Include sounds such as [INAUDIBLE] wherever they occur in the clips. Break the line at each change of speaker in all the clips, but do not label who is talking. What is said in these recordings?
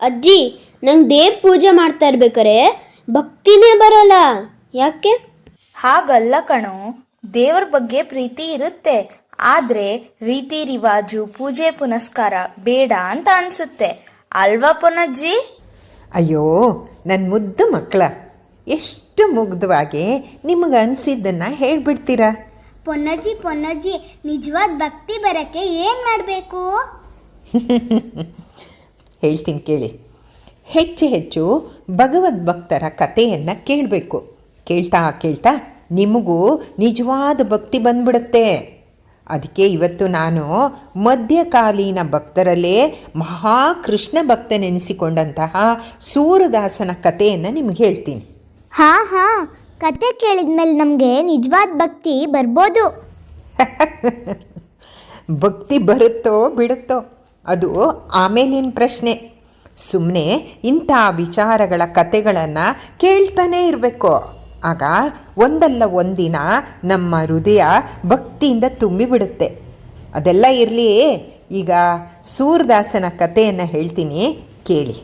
ಅಜ್ಜಿ ನಂಗೆ ದೇವ್ ಪೂಜೆ ಮಾಡ್ತಾ ಇರ್ಬೇಕಾರೆ ಭಕ್ತಿನೇ ಬರಲ್ಲ. ಯಾಕೆ?
ಹಾಗಲ್ಲ ಕಣೋ ದೇವರ ಬಗ್ಗೆ ಪ್ರೀತಿ ಇರುತ್ತೆ. ಆದ್ರೆ ರೀತಿ ರಿವಾಜು ಪೂಜೆ ಪುನಸ್ಕಾರ ಬೇಡ ಅಂತ ಅನ್ಸುತ್ತೆ. ಅಲ್ವಾ ಪುನಜ್ಜಿ?
ಅಯ್ಯೋ ನನ್ನ ಮುದ್ದು ಮಕ್ಕಳ ಎಷ್ಟು ಮುಗ್ಧವಾಗಿ ನಿಮಗೆ ಅನಿಸಿದ್ದನ್ನು ಹೇಳ್ಬಿಡ್ತೀರಾ?
ಪೊನ್ನಜ್ಜಿ ಪೊನ್ನಜ್ಜಿ ನಿಜವಾದ ಭಕ್ತಿ ಬರಕ್ಕೆ ಏನ್ ಮಾಡಬೇಕು? [LAUGHS]
ಹೇಳ್ತೀನಿ ಕೇಳಿ. ಹೆಚ್ಚು ಹೆಚ್ಚು ಭಗವದ್ ಭಕ್ತರ ಕಥೆಯನ್ನು ಕೇಳಬೇಕು. ಕೇಳ್ತಾ ಕೇಳ್ತಾ ನಿಮಗೂ ನಿಜವಾದ ಭಕ್ತಿ ಬಂದ್ಬಿಡುತ್ತೆ. ಅದಕ್ಕೆ ಇವತ್ತು ನಾನು ಮಧ್ಯಕಾಲೀನ ಭಕ್ತರಲ್ಲೇ ಮಹಾಕೃಷ್ಣ ಭಕ್ತ ಭಕ್ತನೆನಿಸಿಕೊಂಡಂತಹ ಸೂರದಾಸನ ಕಥೆಯನ್ನು ನಿಮ್ಗೆ ಹೇಳ್ತೀನಿ.
ಹಾ ಹಾ ಕತೆ ಕೇಳಿದ್ಮೇಲೆ ನಮಗೆ ನಿಜವಾದ ಭಕ್ತಿ ಬರ್ಬೋದು. [LAUGHS]
ಭಕ್ತಿ ಬರುತ್ತೋ ಬಿಡುತ್ತೋ? ಅದು ಆಮೇಲಿನ ಪ್ರಶ್ನೆ. ಸುಮ್ಮನೆ ಇಂಥ ವಿಚಾರಗಳ ಕತೆಗಳನ್ನು ಕೇಳ್ತಾನೇ ಇರಬೇಕು. ಆಗ ಒಂದಲ್ಲ ಒಂದಿನ ನಮ್ಮ ಹೃದಯ ಭಕ್ತಿಯಿಂದ ತುಂಬಿಬಿಡುತ್ತೆ. ಅದೆಲ್ಲ ಇರಲಿ ಈಗ ಸೂರದಾಸನ ಕಥೆಯನ್ನು ಹೇಳ್ತೀನಿ, ಕೇಳಿ.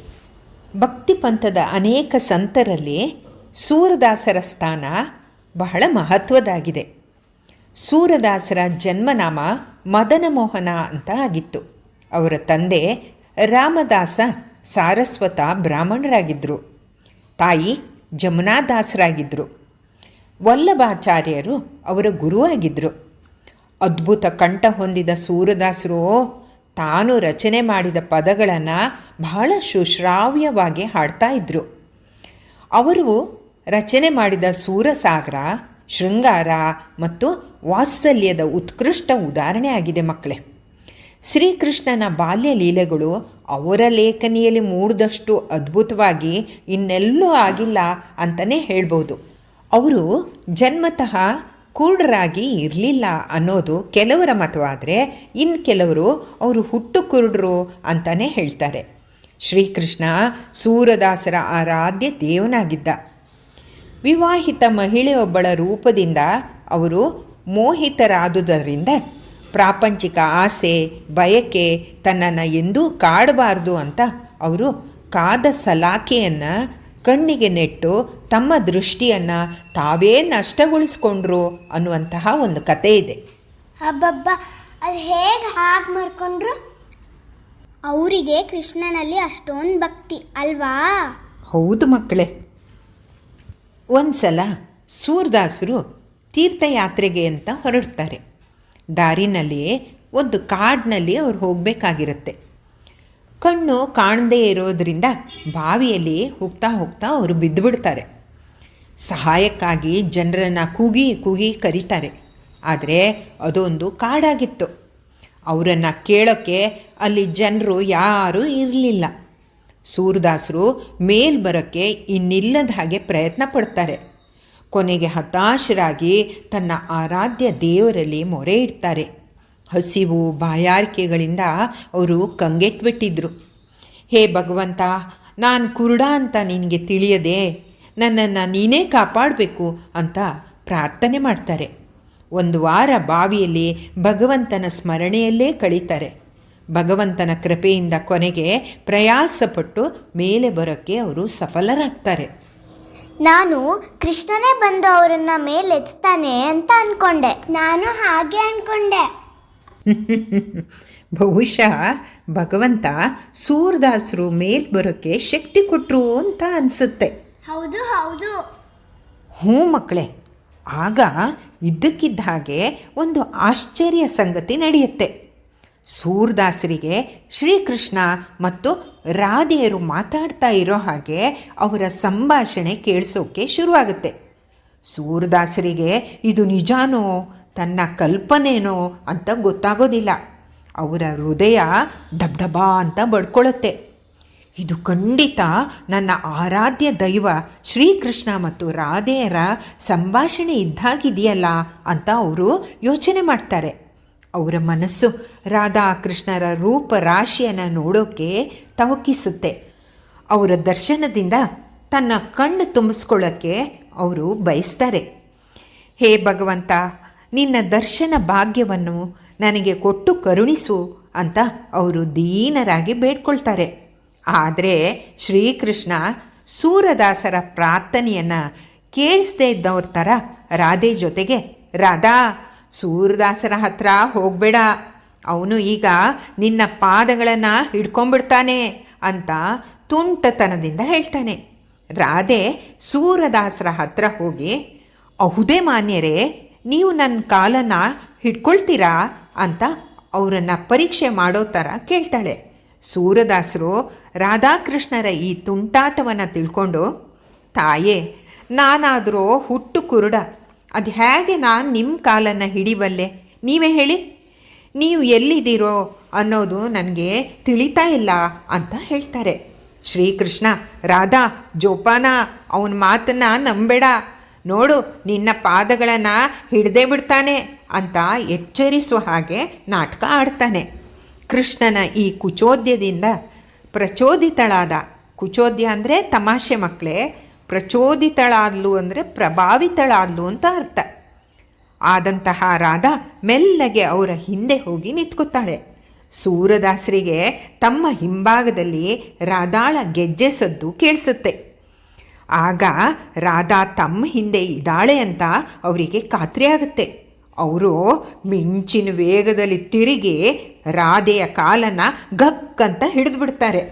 ಭಕ್ತಿ ಪಂಥದ ಅನೇಕ ಸಂತರಲ್ಲಿ ಸೂರದಾಸರ ಸ್ಥಾನ ಬಹಳ ಮಹತ್ವದಾಗಿದೆ. ಸೂರದಾಸರ ಜನ್ಮನಾಮ ಮದನ ಮೋಹನ ಅಂತ ಆಗಿತ್ತು. ಅವರ ತಂದೆ ರಾಮದಾಸ ಸಾರಸ್ವತ ಬ್ರಾಹ್ಮಣರಾಗಿದ್ದರು ತಾಯಿ ಜಮುನಾದಾಸರಾಗಿದ್ದರು ವಲ್ಲಭಾಚಾರ್ಯರು ಅವರ ಗುರುವಾಗಿದ್ದರು ಅದ್ಭುತ ಕಂಠ ಹೊಂದಿದ ಸೂರದಾಸರು ತಾನು ರಚನೆ ಮಾಡಿದ ಪದಗಳನ್ನು ಬಹಳ ಸುಶ್ರಾವ್ಯವಾಗಿ ಹಾಡ್ತಾ ಇದ್ದರು ಅವರು ರಚನೆ ಮಾಡಿದ ಸೂರಸಾಗರ, ಶೃಂಗಾರ ಮತ್ತು ವಾತ್ಸಲ್ಯದ ಉತ್ಕೃಷ್ಟ ಉದಾಹರಣೆ ಆಗಿದೆ ಮಕ್ಕಳೇ. ಶ್ರೀಕೃಷ್ಣನ ಬಾಲ್ಯ ಲೀಲೆಗಳು ಅವರ ಲೇಖನಿಯಲ್ಲಿ ಮೂಡಿದಷ್ಟು ಅದ್ಭುತವಾಗಿ ಇನ್ನೆಲ್ಲೂ ಆಗಿಲ್ಲ ಅಂತಲೇ ಹೇಳ್ಬೋದು. ಅವರು ಜನ್ಮತಃ ಕುರುಡರಾಗಿ ಇರಲಿಲ್ಲ ಅನ್ನೋದು ಕೆಲವರ ಮತವಾದರೆ ಇನ್ನು ಕೆಲವರು ಅವರು ಹುಟ್ಟು ಕುರುಡರು ಅಂತಲೇ ಹೇಳ್ತಾರೆ. ಶ್ರೀಕೃಷ್ಣ ಸೂರದಾಸರ ಆರಾಧ್ಯ ದೇವನಾಗಿದ್ದ. ವಿವಾಹಿತ ಮಹಿಳೆಯೊಬ್ಬಳ ರೂಪದಿಂದ ಅವರು ಮೋಹಿತರಾದುದರಿಂದ ಪ್ರಾಪಂಚಿಕ ಆಸೆ ಬಯಕೆ ತನ್ನನ್ನು ಎಂದೂ ಕಾಡಬಾರ್ದು ಅಂತ ಅವರು ಕಾದ ಸಲಾಕೆಯನ್ನು ಕಣ್ಣಿಗೆ ನೆಟ್ಟು ತಮ್ಮ ದೃಷ್ಟಿಯನ್ನು ತಾವೇ ನಷ್ಟಗೊಳಿಸ್ಕೊಂಡ್ರು ಅನ್ನುವಂತಹ ಒಂದು ಕತೆ ಇದೆ.
ಹಬ್ಬಬ್ಬ ಅದು ಹೇಗೆ ಹಾಗೆ ಮಾಡ್ಕೊಂಡ್ರು? ಅವರಿಗೆ ಕೃಷ್ಣನಲ್ಲಿ ಅಷ್ಟೊಂದು ಭಕ್ತಿ ಅಲ್ವಾ?
ಹೌದು ಮಕ್ಕಳೇ. ಒಂದು ಸಲ ಸೂರ್ದಾಸರು ತೀರ್ಥಯಾತ್ರೆಗೆ ಅಂತ ಹೊರಡ್ತಾರೆ. ದಾರಿನಲ್ಲಿ, ಒಂದು ಕಾಡಿನಲ್ಲಿ ಅವ್ರು ಹೋಗಬೇಕಾಗಿರುತ್ತೆ. ಕಣ್ಣು ಕಾಣದೇ ಇರೋದರಿಂದ ಬಾವಿಯಲ್ಲಿ ಹೋಗ್ತಾ ಹೋಗ್ತಾ ಅವರು ಬಿದ್ದುಬಿಡ್ತಾರೆ. ಸಹಾಯಕ್ಕಾಗಿ ಜನರನ್ನು ಕೂಗಿ ಕೂಗಿ ಕರೀತಾರೆ. ಆದರೆ ಅದೊಂದು ಕಾಡಾಗಿತ್ತು. ಅವರನ್ನು ಕೇಳೋಕ್ಕೆ ಅಲ್ಲಿ ಜನರು ಯಾರೂ ಇರಲಿಲ್ಲ. ಸೂರದಾಸರು ಮೇಲ್ ಬರೋಕ್ಕೆ ಇನ್ನಿಲ್ಲದ ಹಾಗೆ ಪ್ರಯತ್ನ ಪಡ್ತಾರೆ. ಕೊನೆಗೆ ಹತಾಶರಾಗಿ ತನ್ನ ಆರಾಧ್ಯ ದೇವರಲ್ಲಿ ಮೊರೆ ಇಡ್ತಾರೆ. ಹಸಿವು ಬಾಯಾರಿಕೆಗಳಿಂದ ಅವರು ಕಂಗೆಟ್ಬಿಟ್ಟಿದ್ರು. ಹೇ ಭಗವಂತ, ನಾನು ಕುರುಡ ಅಂತ ನಿನಗೆ ತಿಳಿಯದೆ ನನ್ನನ್ನು ನೀನೇ ಕಾಪಾಡಬೇಕು ಅಂತ ಪ್ರಾರ್ಥನೆ ಮಾಡ್ತಾರೆ. ಒಂದು ವಾರ ಬಾವಿಯಲ್ಲಿ ಭಗವಂತನ ಸ್ಮರಣೆಯಲ್ಲೇ ಕಳೀತಾರೆ. ಭಗವಂತನ ಕೃಪೆಯಿಂದ ಕೊನೆಗೆ ಪ್ರಯಾಸಪಟ್ಟು ಮೇಲೆ ಬರೋಕ್ಕೆ ಅವರು ಸಫಲರಾಗ್ತಾರೆ.
ನಾನು ಕೃಷ್ಣನೇ ಬಂದು ಅವರನ್ನ ಮೇಲೆತ್ತಾನೆ ಅಂತ ಅನ್ಕೊಂಡೆ. ನಾನು ಹಾಗೆ ಅನ್ಕೊಂಡೆ. [LAUGHS]
ಬಹುಶಃ ಭಗವಂತ ಸೂರ್ದಾಸರು ಮೇಲ್ ಬರೋಕ್ಕೆ ಶಕ್ತಿ ಕೊಟ್ಟರು ಅಂತ ಅನಿಸುತ್ತೆ.
ಹೌದು ಹೌದು.
ಹ್ಞೂ ಮಕ್ಕಳೇ ಆಗ ಇದ್ದಕ್ಕಿದ್ದ ಹಾಗೆ ಒಂದು ಆಶ್ಚರ್ಯ ಸಂಗತಿ ನಡೆಯುತ್ತೆ. ಸೂರ್ದಾಸರಿಗೆ ಶ್ರೀಕೃಷ್ಣ ಮತ್ತು ರಾಧೆಯರು ಮಾತಾಡ್ತಾ ಇರೋ ಹಾಗೆ ಅವರ ಸಂಭಾಷಣೆ ಕೇಳಿಸೋಕ್ಕೆ ಶುರುವಾಗುತ್ತೆ. ಸೂರ್ದಾಸರಿಗೆ ಇದು ನಿಜಾನೋ, ತನ್ನ ಕಲ್ಪನೆನೋ ಅಂತ ಗೊತ್ತಾಗೋದಿಲ್ಲ. ಅವರ ಹೃದಯ ಡಬ್ಡಬಾ ಅಂತ ಬಡ್ಕೊಳ್ಳುತ್ತೆ ಇದು ಖಂಡಿತ ನನ್ನ ಆರಾಧ್ಯ ದೈವ ಶ್ರೀಕೃಷ್ಣ ಮತ್ತು ರಾಧೆಯರ ಸಂಭಾಷಣೆ ಇದ್ದಾಗಿದೆಯಲ್ಲ ಅಂತ ಅವರು ಯೋಚನೆ ಮಾಡ್ತಾರೆ. ಅವರ ಮನಸ್ಸು ರಾಧಾಕೃಷ್ಣರ ರೂಪ ರಾಶಿಯನ್ನು ನೋಡೋಕ್ಕೆ ತವಕಿಸುತ್ತೆ. ಅವರ ದರ್ಶನದಿಂದ ತನ್ನ ಕಣ್ಣು ತುಂಬಿಸ್ಕೊಳ್ಳೋಕ್ಕೆ ಅವರು ಬಯಸ್ತಾರೆ. ಹೇ ಭಗವಂತ, ನಿನ್ನ ದರ್ಶನ ಭಾಗ್ಯವನ್ನು ನನಗೆ ಕೊಟ್ಟು ಕರುಣಿಸು ಅಂತ ಅವರು ದೀನರಾಗಿ ಬೇಡ್ಕೊಳ್ತಾರೆ. ಆದರೆ ಶ್ರೀಕೃಷ್ಣ ಸೂರದಾಸರ ಪ್ರಾರ್ಥನೆಯನ್ನು ಕೇಳಿಸ್ದೇ ಇದ್ದವ್ರ ಥರ ರಾಧೆ ಜೊತೆಗೆ ರಾಧಾ ಸೂರದಾಸರ ಹತ್ರ ಹೋಗಬೇಡ. ಅವನು ಈಗ ನಿನ್ನ ಪಾದಗಳನ್ನು ಹಿಡ್ಕೊಂಡ್ಬಿಡ್ತಾನೆ ಅಂತ ತುಂಟತನದಿಂದ ಹೇಳ್ತಾನೆ. ರಾಧೆ ಸೂರದಾಸರ ಹತ್ರ ಹೋಗಿ, ಅಹುದೇ ಮಾನ್ಯರೇ, ನೀವು ನನ್ನ ಕಾಲನ್ನು ಹಿಡ್ಕೊಳ್ತೀರಾ? ಅಂತ ಅವರನ್ನು ಪರೀಕ್ಷೆ ಮಾಡೋ ಥರ ಕೇಳ್ತಾಳೆ. ಸೂರದಾಸರು ರಾಧಾಕೃಷ್ಣರ ಈ ತುಂಟಾಟವನ್ನು ತಿಳ್ಕೊಂಡು, ತಾಯೇ, ನಾನಾದರೂ ಹುಟ್ಟು ಕುರುಡ. ಅದು ಹೇಗೆ ನಾನು ನಿಮ್ಮ ಕಾಲನ್ನು ಹಿಡಿಬಲ್ಲೆ ನೀವೇ ಹೇಳಿ. ನೀವು ಎಲ್ಲಿದ್ದೀರೋ ಅನ್ನೋದು ನನಗೆ ತಿಳಿತಾ ಇಲ್ಲ ಅಂತ ಹೇಳ್ತಾರೆ. ಶ್ರೀಕೃಷ್ಣ, ರಾಧಾ, ಜೋಪಾನ, ಅವನ ಮಾತನ್ನ ನಂಬೇಡ. ನೋಡು, ನಿನ್ನ ಪಾದಗಳನ್ನು ಹಿಡ್ದೇ ಬಿಡ್ತಾನೆ ಅಂತ ಎಚ್ಚರಿಸುವ ಹಾಗೆ ನಾಟಕ ಆಡ್ತಾನೆ. ಕೃಷ್ಣನ ಈ ಕುಚೋದ್ಯದಿಂದ ಪ್ರಚೋದಿತಳಾದ. ಕುಚೋದ್ಯ ಅಂದರೆ ತಮಾಷೆ ಮಕ್ಕಳೇ ಪ್ರಚೋದಿತಳಾದ್ಲು ಅಂದರೆ ಪ್ರಭಾವಿತಳಾದ್ಲು ಅಂತ ಅರ್ಥ. ಆದಂತಹ ರಾಧಾ ಮೆಲ್ಲಗೆ ಅವರ ಹಿಂದೆ ಹೋಗಿ ನಿಂತ್ಕೊತಾಳೆ. ಸೂರದಾಸರಿಗೆ ತಮ್ಮ ಹಿಂಭಾಗದಲ್ಲಿ ರಾಧಾಳ ಗೆಜ್ಜೆ ಸದ್ದು ಕೇಳಿಸುತ್ತೆ. ಆಗ ರಾಧಾ ತಮ್ಮ ಹಿಂದೆ ಇದ್ದಾಳೆ ಅಂತ ಅವರಿಗೆ ಖಾತ್ರಿ ಆಗುತ್ತೆ. ಅವರು ಮಿಂಚಿನ ವೇಗದಲ್ಲಿ ತಿರುಗಿ ರಾಧೆಯ ಕಾಲನ್ನು ಗಕ್ಕಂತ ಹಿಡಿದು ಬಿಡ್ತಾರೆ.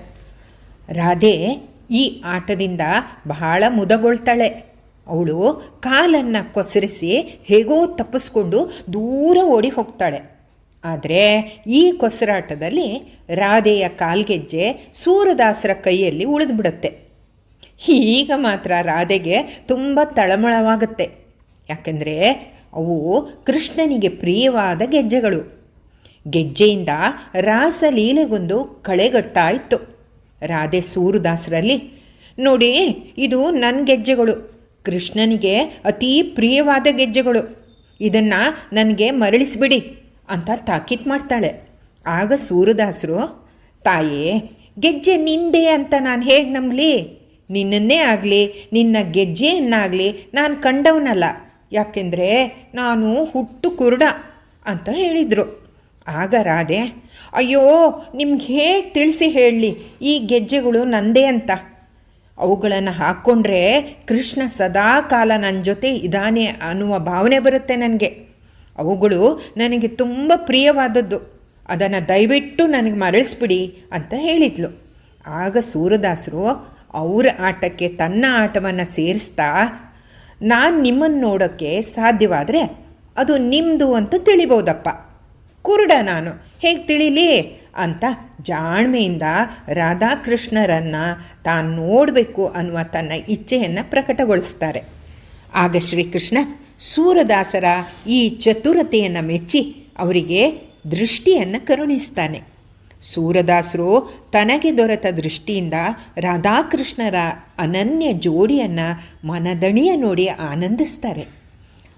ರಾಧೆ ಈ ಆಟದಿಂದ ಬಹಳ ಮುದಗೊಳ್ತಾಳೆ. ಅವಳು ಕಾಲನ್ನು ಕೊಸರಿಸಿ ಹೇಗೋ ತಪ್ಪಿಸ್ಕೊಂಡು ದೂರ ಓಡಿ ಹೋಗ್ತಾಳೆ. ಆದರೆ ಈ ಕೊಸರಾಟದಲ್ಲಿ ರಾಧೆಯ ಕಾಲ್ಗೆಜ್ಜೆ ಸೂರದಾಸರ ಕೈಯಲ್ಲಿ ಉಳಿದ್ಬಿಡುತ್ತೆ. ಈಗ ಮಾತ್ರ ರಾಧೆಗೆ ತುಂಬ ತಳಮಳವಾಗುತ್ತೆ. ಯಾಕೆಂದರೆ ಅವು ಕೃಷ್ಣನಿಗೆ ಪ್ರಿಯವಾದ ಗೆಜ್ಜೆಗಳು. ಗೆಜ್ಜೆಯಿಂದ ರಾಸಲೀಲೆಗೊಂದು ಕಳೆಗಟ್ತಾ ಇತ್ತು. ರಾಧೆ ಸೂರುದಾಸರಲ್ಲಿ ನೋಡಿ, ಇದು ನನ್ನ ಗೆಜ್ಜೆಗಳು. ಕೃಷ್ಣನಿಗೆ ಅತೀ ಪ್ರಿಯವಾದ ಗೆಜ್ಜೆಗಳು. ಇದನ್ನು ನನಗೆ ಮರಳಿಸಿಬಿಡಿ ಅಂತ ತಾಕೀತ್ ಮಾಡ್ತಾಳೆ. ಆಗ ಸೂರದಾಸರು ತಾಯೇ, ಗೆಜ್ಜೆ ನಿಂದೆ ಅಂತ ನಾನು ಹೇಗೆ ನಂಬಲಿ? ನಿನ್ನನ್ನೇ ಆಗಲಿ, ನಿನ್ನ ಗೆಜ್ಜೆಯನ್ನಾಗಲಿ ನಾನು ಕಂಡವನಲ್ಲ. ಯಾಕೆಂದರೆ ನಾನು ಹುಟ್ಟು ಕುರುಡ ಅಂತ ಹೇಳಿದರು. ಆಗ ರಾಧೆ ಅಯ್ಯೋ, ನಿಮ್ಗೆ ಹೇಗೆ ತಿಳಿಸಿ ಹೇಳಲಿ? ಈ ಗೆಜ್ಜೆಗಳು ನಂದೇ ಅಂತ. ಅವುಗಳನ್ನು ಹಾಕ್ಕೊಂಡ್ರೆ ಕೃಷ್ಣ ಸದಾ ಕಾಲ ನನ್ನ ಜೊತೆ ಇದಾನೆ ಅನ್ನುವ ಭಾವನೆ ಬರುತ್ತೆ ನನಗೆ. ಅವುಗಳು ನನಗೆ ತುಂಬ ಪ್ರಿಯವಾದದ್ದು. ಅದನ್ನು ದಯವಿಟ್ಟು ನನಗೆ ಮರಳಿಸ್ಬಿಡಿ ಅಂತ ಹೇಳಿದ್ಲು. ಆಗ ಸೂರದಾಸರು ಅವರ ಆಟಕ್ಕೆ ತನ್ನ ಆಟವನ್ನು ಸೇರಿಸ್ತಾ, ನಾನು ನಿಮ್ಮನ್ನು ನೋಡೋಕ್ಕೆ ಸಾಧ್ಯವಾದರೆ ಅದು ನಿಮ್ಮದು ಅಂತ ತಿಳಿಬೋದಪ್ಪ. ಕುರುಡ ನಾನು. ಹೇಗೆ ತಿಳಿಲಿ? ಅಂತ ಜಾಣ್ಮೆಯಿಂದ ರಾಧಾಕೃಷ್ಣರನ್ನು ತಾನು ನೋಡಬೇಕು ಅನ್ನುವ ತನ್ನ ಇಚ್ಛೆಯನ್ನು ಪ್ರಕಟಗೊಳಿಸ್ತಾರೆ. ಆಗ ಶ್ರೀಕೃಷ್ಣ ಸೂರದಾಸರ ಈ ಚತುರತೆಯನ್ನು ಮೆಚ್ಚಿ ಅವರಿಗೆ ದೃಷ್ಟಿಯನ್ನು ಕರುಣಿಸ್ತಾನೆ. ಸೂರದಾಸರು ತನಗೆ ದೊರೆತ ದೃಷ್ಟಿಯಿಂದ ರಾಧಾಕೃಷ್ಣರ ಅನನ್ಯ ಜೋಡಿಯನ್ನು ಮನದಣಿಯ ನೋಡಿ ಆನಂದಿಸ್ತಾರೆ.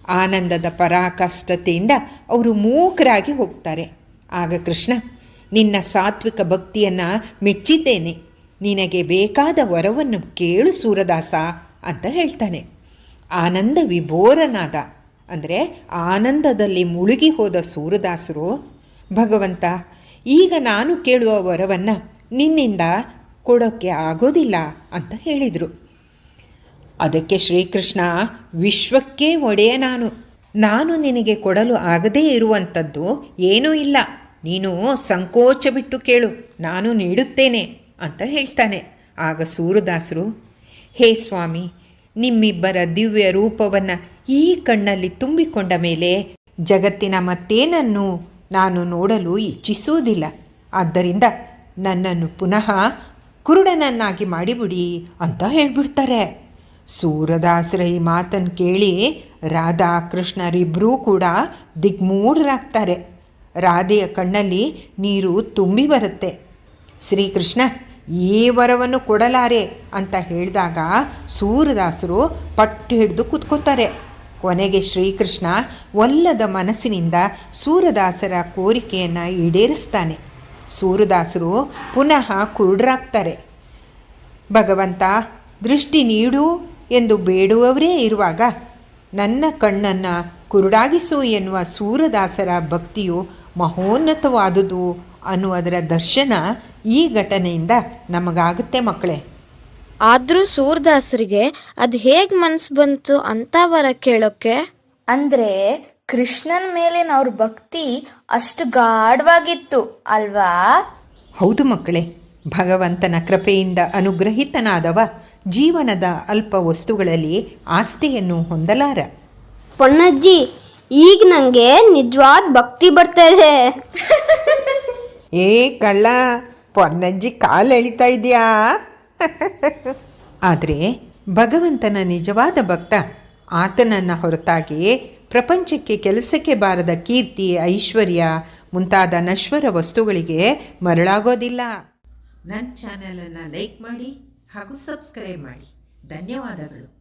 ಆನಂದದ ಪರಾಕಷ್ಟತೆಯಿಂದ ಅವರು ಮೂಕರಾಗಿ ಹೋಗ್ತಾರೆ. ಆಗ ಕೃಷ್ಣ, ನಿನ್ನ ಸಾತ್ವಿಕ ಭಕ್ತಿಯನ್ನು ಮೆಚ್ಚಿದ್ದೇನೆ. ನಿನಗೆ ಬೇಕಾದ ವರವನ್ನು ಕೇಳು ಸೂರದಾಸ ಅಂತ ಹೇಳ್ತಾನೆ. ಆನಂದ ವಿಭೋರನಾದ, ಅಂದರೆ ಆನಂದದಲ್ಲಿ ಮುಳುಗಿ ಹೋದ ಸೂರದಾಸರು, ಭಗವಂತ, ಈಗ ನಾನು ಕೇಳುವ ವರವನ್ನು ನಿನ್ನಿಂದ ಕೊಡೋಕ್ಕೆ ಆಗೋದಿಲ್ಲ ಅಂತ ಹೇಳಿದರು. ಅದಕ್ಕೆ ಶ್ರೀಕೃಷ್ಣ, ವಿಶ್ವಕ್ಕೆ ಒಡೆಯ ನಾನು. ನಾನು ನಿನಗೆ ಕೊಡಲು ಆಗದೇ ಇರುವಂಥದ್ದು ಏನೂ ಇಲ್ಲ. ನೀನು ಸಂಕೋಚ ಬಿಟ್ಟು ಕೇಳು. ನಾನು ನೀಡುತ್ತೇನೆ ಅಂತ ಹೇಳ್ತಾನೆ. ಆಗ ಸೂರದಾಸರು, ಹೇ ಸ್ವಾಮಿ, ನಿಮ್ಮಿಬ್ಬರ ದಿವ್ಯ ರೂಪವನ್ನು ಈ ಕಣ್ಣಲ್ಲಿ ತುಂಬಿಕೊಂಡ ಮೇಲೆ ಜಗತ್ತಿನ ಮತ್ತೇನನ್ನು ನಾನು ನೋಡಲು ಇಚ್ಛಿಸುವುದಿಲ್ಲ. ಆದ್ದರಿಂದ ನನ್ನನ್ನು ಪುನಃ ಕುರುಡನನ್ನಾಗಿ ಮಾಡಿಬಿಡಿ ಅಂತ ಹೇಳ್ಬಿಡ್ತಾರೆ. ಸೂರದಾಸರ ಈ ಮಾತನ್ನು ಕೇಳಿ ರಾಧಾ ಕೃಷ್ಣರಿಬ್ಬರೂ ಕೂಡ ದಿಗ್ಮೂಢರಾಗ್ತಾರೆ. ರಾಧೆಯ ಕಣ್ಣಲ್ಲಿ ನೀರು ತುಂಬಿ ಬರುತ್ತೆ. ಶ್ರೀಕೃಷ್ಣ, ಈ ವರವನ್ನು ಕೊಡಲಾರೆ ಅಂತ ಹೇಳಿದಾಗ ಸೂರದಾಸರು ಪಟ್ಟು ಹಿಡಿದು ಕೂತ್ಕೋತಾರೆ. ಕೊನೆಗೆ ಶ್ರೀಕೃಷ್ಣ ಒಲ್ಲದ ಮನಸ್ಸಿನಿಂದ ಸೂರದಾಸರ ಕೋರಿಕೆಯನ್ನು ಈಡೇರಿಸ್ತಾನೆ. ಸೂರದಾಸರು ಪುನಃ ಕುರುಡರಾಗ್ತಾರೆ. ಭಗವಂತ, ದೃಷ್ಟಿ ನೀಡು ಎಂದು ಬೇಡುವವರೇ ಇರುವಾಗ ನನ್ನ ಕಣ್ಣನ್ನು ಕುರುಡಾಗಿಸು ಎನ್ನುವ ಸೂರದಾಸರ ಭಕ್ತಿಯು ಮಹೋನ್ನತವಾದುದು ಅನ್ನುವುದರ ದರ್ಶನ ಈ ಘಟನೆಯಿಂದ ನಮಗಾಗುತ್ತೆ ಮಕ್ಕಳೇ.
ಆದರೂ ಸೂರದಾಸರಿಗೆ ಅದು ಹೇಗೆ ಮನಸ್ಸು ಬಂತು ಅಂತ ವರ ಕೇಳೋಕ್ಕೆ
ಅಂದರೆ ಕೃಷ್ಣನ ಮೇಲಿನ ಅವ್ರ ಭಕ್ತಿ ಅಷ್ಟು ಗಾಢವಾಗಿತ್ತು ಅಲ್ವಾ?
ಹೌದು ಮಕ್ಕಳೇ ಭಗವಂತನ ಕೃಪೆಯಿಂದ ಅನುಗ್ರಹಿತನಾದವ ಜೀವನದ ಅಲ್ಪ ವಸ್ತುಗಳಲ್ಲಿ ಆಸ್ತಿಯನ್ನು ಹೊಂದಲಾರ.
ಪೊನ್ನಜ್ಜಿ ಈಗ ನನಗೆ ನಿಜವಾದ ಭಕ್ತಿ ಬರ್ತಾ ಇದೆ
ಏ ಕಳ್ಳ ಪೊನ್ನಜ್ಜಿ ಕಾಲು ಎಳಿತಾ ಇದೆಯಾ? ಆದರೆ ಭಗವಂತನ ನಿಜವಾದ ಭಕ್ತ ಆತನನ್ನು ಹೊರತಾಗಿ ಪ್ರಪಂಚಕ್ಕೆ ಕೆಲಸಕ್ಕೆ ಬಾರದ ಕೀರ್ತಿ ಐಶ್ವರ್ಯ ಮುಂತಾದ ನಶ್ವರ ವಸ್ತುಗಳಿಗೆ ಮರಳಾಗೋದಿಲ್ಲ. ನನ್ನ ಚಾನಲನ್ನು ಲೈಕ್ ಮಾಡಿ. ಹಾಗೂ ಸಬ್ಸ್ಕ್ರೈಬ್ ಮಾಡಿ. ಧನ್ಯವಾದಗಳು.